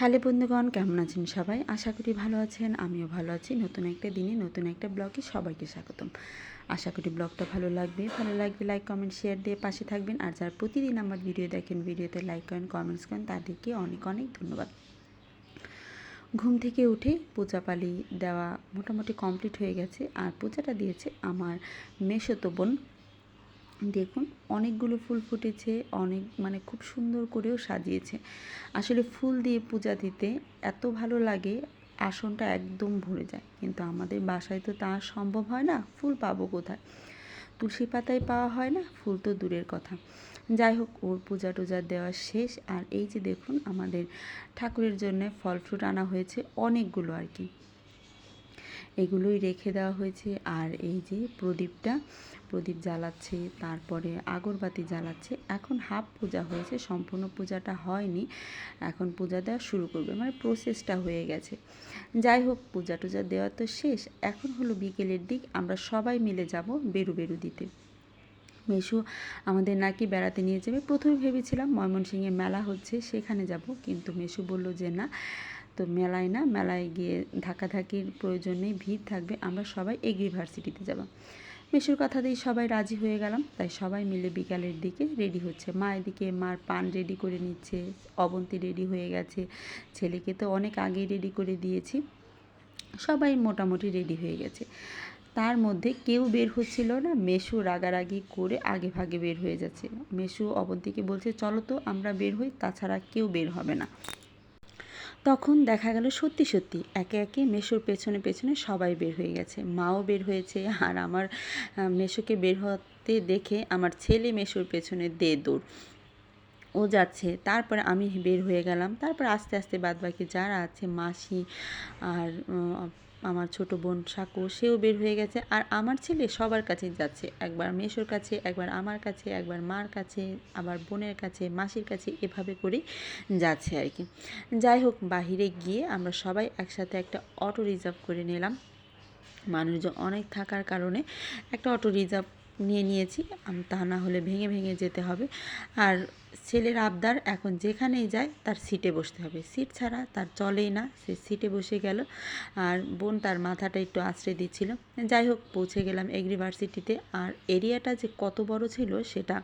Hello বন্ধুগণ, কেমন আছেন সবাই? আশা করি ভালো আছেন, আমিও ভালো আছি। নতুন একটা দিনে, নতুন একটা ব্লগে সবাইকে স্বাগতম। আশা করি ব্লগটা ভালো লাগবে। ভালো লাগবে লাইক, কমেন্ট, শেয়ার দিয়ে পাশে থাকবেন। আর যারা প্রতিদিন আমার ভিডিও দেখেন, ভিডিওতে লাইক করেন, কমেন্টস করেন, তাদেরকে অনেক অনেক ধন্যবাদ। ঘুম থেকে উঠে পূজা পালি দেওয়া মোটামুটি কমপ্লিট হয়ে গেছে। আর পূজাটা দিয়েছে আমার মেশতো বোন। দেখুন, অনেকগুলো ফুল ফুটেছে, অনেক মানে খুব সুন্দর করেও সাজিয়েছে। আসলে ফুল দিয়ে পূজা দিতে এত ভালো লাগে, আসনটা একদম ভরে যায়। কিন্তু আমাদের বাসায় তো তা সম্ভব হয় না, ফুল পাবো কোথায়? তুলসী পাতায় পাওয়া হয় না, ফুল তো দূরের কথা। যাই হোক, ওর পূজা টুজা দেওয়া শেষ। আর এই যে দেখুন, আমাদের ঠাকুরের জন্য ফল ফ্রুট আনা হয়েছে, অনেকগুলো আর কি। এগুলোই রেখে দেওয়া হয়েছে। আর এই যে প্রদীপটা, প্রদীপ জ্বালাচ্ছে, তারপরে আগরবাতি জ্বালাচ্ছে। এখন হাফ পূজা হয়েছে, সম্পূর্ণ পূজাটা হয়নি। এখন পূজা দেওয়া শুরু করবে মানে প্রসেসটা হয়ে গেছে। যাই হোক, পূজা টুজা দেওয়া তো শেষ। এখন হলো বিকেলের দিক, আমরা সবাই মিলে যাব বেরু বেরু দিতে। মেশু আমাদের নাকি বেড়াতে নিয়ে যাবে। প্রথমে ভেবেছিলাম ময়মনসিংহে মেলা হচ্ছে, সেখানে যাব। কিন্তু মেশু বলল যে না তো মেলায় না, মেলায় গিয়ে ধাক্কাধাক্কির প্রয়োজন ভিড় থাকবে। আমরা সবাই এগ্রিভার্সিটিতে যাব। মেশুর কথাতেই সবাই রাজি হয়ে গেলাম। তাই সবাই মিলে বিকালের দিকে রেডি হচ্ছে। মা এদিকে মার পান রেডি করে নিচ্ছে, অবন্তি রেডি হয়ে গেছে। ছেলেকে তো অনেক আগেই রেডি করে দিয়েছি। সবাই মোটামুটি রেডি হয়ে গেছে। তার মধ্যে কেউ বের হচ্ছিল না। মেশু রাগারাগি করে আগে ভাগে বের হয়ে যাচ্ছে। মেশু অবন্তীকে বলছে, চলো তো, আমরা বের হই। তাছাড়া কেউ বের হবে না। তখন দেখা গেল সত্যি সত্যি একে একে মেশোর পেছনে পেছনে সবাই বের হয়ে গেছে। মাও বের হয়েছে আর আমার মেশোকে বের হতে দেখে আমার ছেলে মেশোর পেছনে দে দৌড়। ও যাচ্ছে, তারপর আমি বের হয়ে গেলাম। তারপর আস্তে আস্তে বাদবাকি যারা আছে, মাসি আর আমার ছোট বোন সাকু, সেও বের হয়ে গেছে। আর আমার ছেলে সবার কাছে যাচ্ছে। একবার মেশোর কাছে, একবার আমার কাছে, একবার মার কাছে, আবার বোনের কাছে, মাসির কাছে এভাবে করে যাচ্ছে আর কি। যাই হোক, বাহিরে গিয়ে আমরা সবাই একসাথে একটা অটো রিজার্ভ করে নিলাম। মানুষজন অনেক থাকার কারণে একটা অটো রিজার্ভ নিয়ে নিয়েছি তা না হলে ভেঙে ভেঙে যেতে হবে। আর ছেলের আবদার এখন যেখানেই যায় তার সিটে বসতে হবে। সিট ছাড়া তার চলেই না, সে সিটে বসে গেল। আর বোন তার মাথাটা একটু আশ্রয় দিচ্ছিল। যাই হোক, পৌঁছে গেলাম এগ্রিভার্সিটিতে আর এরিয়াটা যে কত বড় ছিল সেটা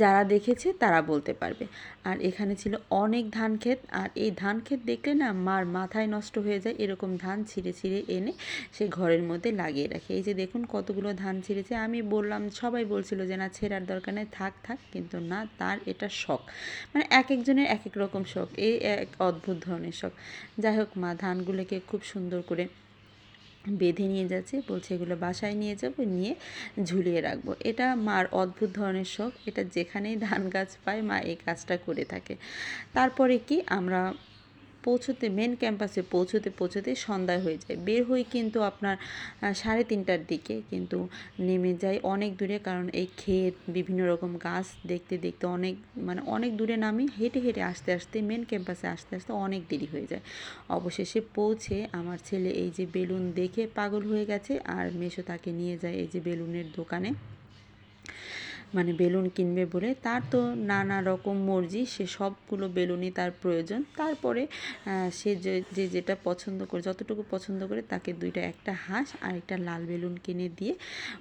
যারা দেখেছে তারা বলতে পারবে। আর এখানে ছিল অনেক ধান ক্ষেত আর এই ধান ক্ষেত দেখলে না মার মাথায় নষ্ট হয়ে যায়, এরকম ধান ছিঁড়ে ছিঁড়ে এনে সে ঘরের মধ্যে লাগিয়ে রাখে। এই যে দেখুন কতগুলো ধান ছিঁড়েছে, আমি বললাম, সবাই বলছিল যে না, ছেঁড়ার দরকার নেই, থাক থাক, কিন্তু না, তার এটা শখ। মানে এক একজনের এক এক রকম শখ, এই এক অদ্ভুত ধরনের শখ। যাই হোক মা, ধানগুলোকে খুব সুন্দর করে বেঁধে নিয়ে যাচ্ছে, বলছে এগুলো বাসায় নিয়ে যাব, নিয়ে ঝুলিয়ে রাখব। এটা মার অদ্ভুত ধরনের শখ। এটা যেখানেই ধান গাছ পায়, মা এই কাজটা করে থাকে। তারপরে কি? আমরা পৌঁছতে মেন ক্যাম্পাসে পৌঁছতে পৌঁছতে সন্ধ্যা হয়ে যায়। বের হই কিন্তু আপনার সাড়ে তিনটার দিকে কিন্তু নেমে যাই অনেক দূরে কারণ এই ক্ষেত, বিভিন্ন রকম গাছ দেখতে দেখতে অনেক মানে অনেক দূরে নামি, হেঁটে হেঁটে আসতে আসতে মেন ক্যাম্পাসে আসতে আসতে অনেক দেরি হয়ে যায়। অবশেষে পৌঁছে আমার ছেলে এই যে বেলুন দেখে পাগল হয়ে গেছে আর মেশো তাকে নিয়ে যায় এই যে বেলুনের দোকানে। মানে বেলুন কিনবে বলে, তার তো নানা রকম মর্জি, সে সবগুলো বেলুনই তার প্রয়োজন। তারপরে সে যে যেটা পছন্দ করে, যতটুকু পছন্দ করে, তাকে দুইটা, একটা হাঁস আর একটা লাল বেলুন কিনে দিয়ে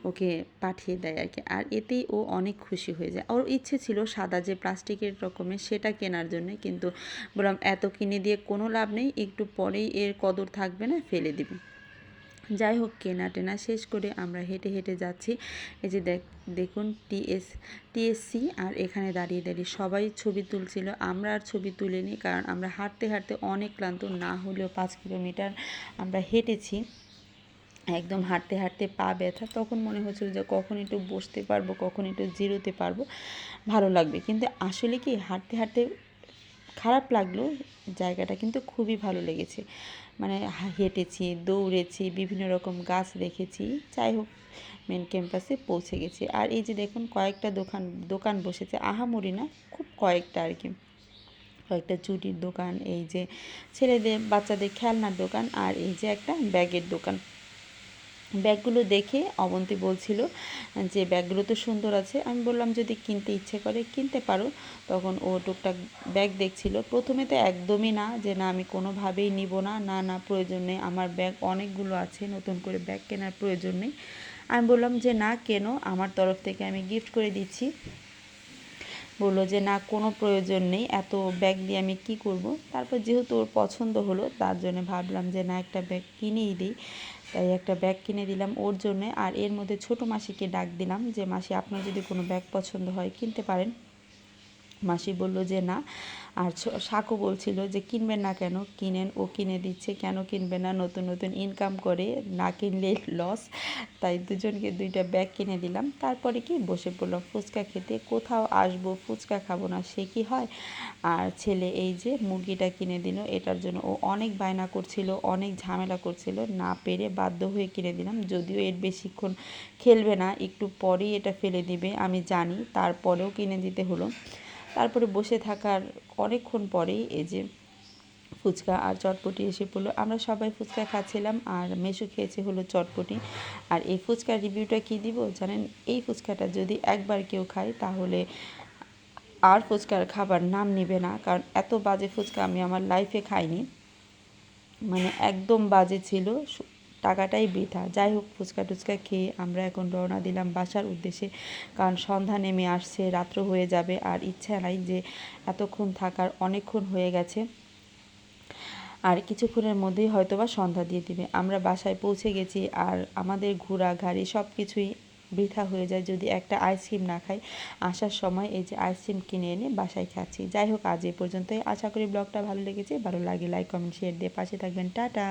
ওকে পাঠিয়ে দেয় আর কি। আর এতেই ও অনেক খুশি হয়ে যায়। ওর ইচ্ছে ছিল সাদা যে প্লাস্টিকের রকমের, সেটা কেনার জন্য, কিন্তু বললাম, এত কিনে দিয়ে কোনো লাভ নেই, একটু পরেই এর কদর থাকবে না, ফেলে দিবে। যাই হোক, কেনা টেনা শেষ করে আমরা হেঁটে হেঁটে যাচ্ছি। এই যে দেখ, দেখুন টিএস, টিএসসি আর এখানে দাঁড়িয়ে দাঁড়িয়ে সবাই ছবি তুলছিল। আমরা আর ছবি তুলিনি কারণ আমরা হাঁটতে হাঁটতে অনেক ক্লান্ত, না হলেও পাঁচ কিলোমিটার আমরা হেঁটেছি। একদম হাঁটতে হাঁটতে পা ব্যথা, তখন মনে হচ্ছিল যে কখন একটু বসতে পারব, কখন একটু জিরোতে পারব, ভালো লাগবে। কিন্তু আসলে কি, হাঁটতে হাঁটতে খারাপ লাগল, জায়গাটা কিন্তু খুবই ভালো লেগেছে। মানে হেঁটেছি, দৌড়েছি, বিভিন্ন রকম গাছ দেখেছি, যাই হোক মেন ক্যাম্পাসে পৌঁছে গেছি। আর এই যে দেখুন, কয়েকটা দোকান দোকান বসেছে, আহামরি না, খুব কয়েকটা আর কি। কয়েকটা চুটির দোকান, এই যে ছেলেদের, বাচ্চাদের খেলনার দোকান, আর এই যে একটা ব্যাগের দোকান। ব্যাগগুলো দেখে অবন্তী বলছিল যে, ব্যাগগুলো তো সুন্দর আছে। আমি বললাম, যদি কিনতে ইচ্ছে করে, কিনতে পারো। তখন ও টুকটাক ব্যাগ দেখছিল। প্রথমে তো একদমই না, যে, না, আমি কোনোভাবেই নিব না। না না, প্রয়োজন নেই। আমার ব্যাগ অনেকগুলো আছে, নতুন করে ব্যাগ কেনার প্রয়োজন নেই। আমি বললাম যে, না, কেন। আমার তরফ থেকে আমি গিফট করে দিচ্ছি। বলল যে, না, কোনো প্রয়োজন নেই। এত ব্যাগ দিয়ে আমি কি করব? তারপর যেহেতু ওর পছন্দ হলো, তার জন্য ভাবলাম যে, না, একটা ব্যাগ কিনেই দিই। তাই একটা ব্যাগ কিনে দিলাম ওর জন্য। আর এর মধ্যে ছোট মাসিকে ডাক দিলাম যে, মাসি, আপনার যদি কোনো ব্যাগ পছন্দ হয়, কিনতে পারেন। মাসি বলল যে না। আর সাকু বলছিল যে কিনবেন না কেন? কিনেন, ও কিনে দিচ্ছে। কেন কিনবে না? নতুন নতুন ইনকাম করে না কিনলে লস তাই দুজনকে দুইটা ব্যাগ কিনে দিলাম। তারপরে কি বসে পড়লাম ফুচকা খেতে। কোথাও আসব, ফুচকা খাব না, সে কি হয়? আর ছেলে এই যে মুরগিটা কিনে দিল, এটার জন্য ও অনেক বায়না করছিল, অনেক ঝামেলা করছিল। না পেরে বাধ্য হয়ে কিনে দিলাম। যদিও এর বেশিক্ষণ খেলবে না, একটু পরেই এটা ফেলে দিবে, আমি জানি। তারপরেও কিনে দিতে হলো। তারপরে বসে থাকার অনেকক্ষণ পরেই এই যে ফুচকা আর চটপটি এসে পড়ল। আমরা সবাই ফুচকা খাচ্ছিলাম আর মেশু খেয়েছে হলো চটপটি। আর এই ফুচকার রিভিউটা কি দিব জানেন? এই ফুচকাটা যদি একবার কেউ খায় তাহলে আর ফুচকার খাবার নাম নেবে না, কারণ এত বাজে ফুচকা আমি আমার লাইফে খাইনি। মানে একদম বাজে ছিল টাকাটাই বৃথা। যাই হোক ফুচকা টুচকা খেয়ে আমরা এখন রওনা দিলাম বাসার উদ্দেশ্যে। কারণ সন্ধ্যা নেমে আসছে, রাত্র হয়ে যাবে, আর ইচ্ছা নাই যে এতক্ষণ থাকার, অনেকক্ষণ হয়ে গেছে। আর কিছুক্ষণের মধ্যেই হয়তো বা সন্ধ্যা দিয়ে দিবে। আমরা বাসায় পৌঁছে গেছি, আর আমাদের ঘোরা ঘাড়ি সব কিছুই বৃথা হয়ে যায় যদি একটা আইসক্রিম না খাই। আসার সময় এই যে আইসক্রিম কিনে এনে বাসায় খাচ্ছি। যাই হোক আজ এই পর্যন্তই। আশা করি ব্লগটা ভালো লেগেছে। ভালো লাগে লাইক কমেন্ট শেয়ার দিয়ে পাশে থাকবেন। টাটা!